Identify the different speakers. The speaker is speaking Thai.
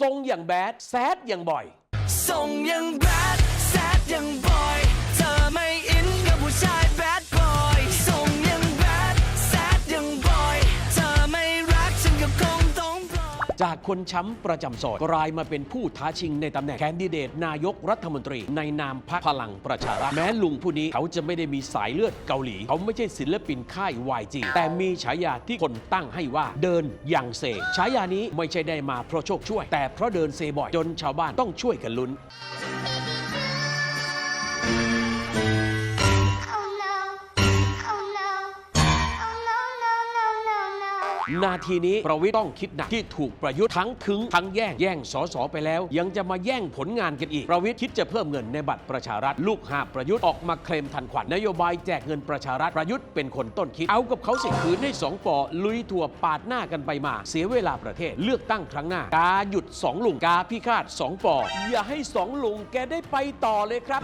Speaker 1: ทรงอย่างแบดแซดอย่างบ่อย
Speaker 2: ทรงยังแบด
Speaker 1: จากคนช้ำประจำซอยกลายมาเป็นผู้ท้าชิงในตำแหน่งแคนดิเดตนายกรัฐมนตรี ในนามพรรคพลังประชารัฐแม้ลุงผู้นี้เขาจะไม่ได้มีสายเลือดเกาหลี เขาไม่ใช่ศิลปินค่าย YG แต่มีฉายาที่คนตั้งให้ว่าเดินอย่างเซฉายานี้ไม่ใช่ได้มาเพราะโชคช่วย แต่เพราะเดินเซบ่อยจนชาวบ้านต้องช่วยกันลุ้น นาทีนี้ประวิตรต้องคิดหนักที่ถูกประยุทธ์ทั้งคึงทั้งแย่งแย่งสอสอไปแล้ว ยังจะมาแย่งผลงานกันอีก ประวิตรคิดจะเพิ่มเงินในบัตรประชารัฐลูกหาประยุทธ์ออกมาเคลมทันขวัญนโยบายแจกเงินประชารัฐประยุทธ์เป็นคนต้นคิดเอากับเขาสิคืนให้สองปอลุยทัวปาดหน้ากันไปมา เสียเวลาประเทศเลือกตั้งครั้งหน้ากาหยุดสองลุงกาพิฆาตสองปออย่าให้สองลุงแกได้ไปต่อเลยครับ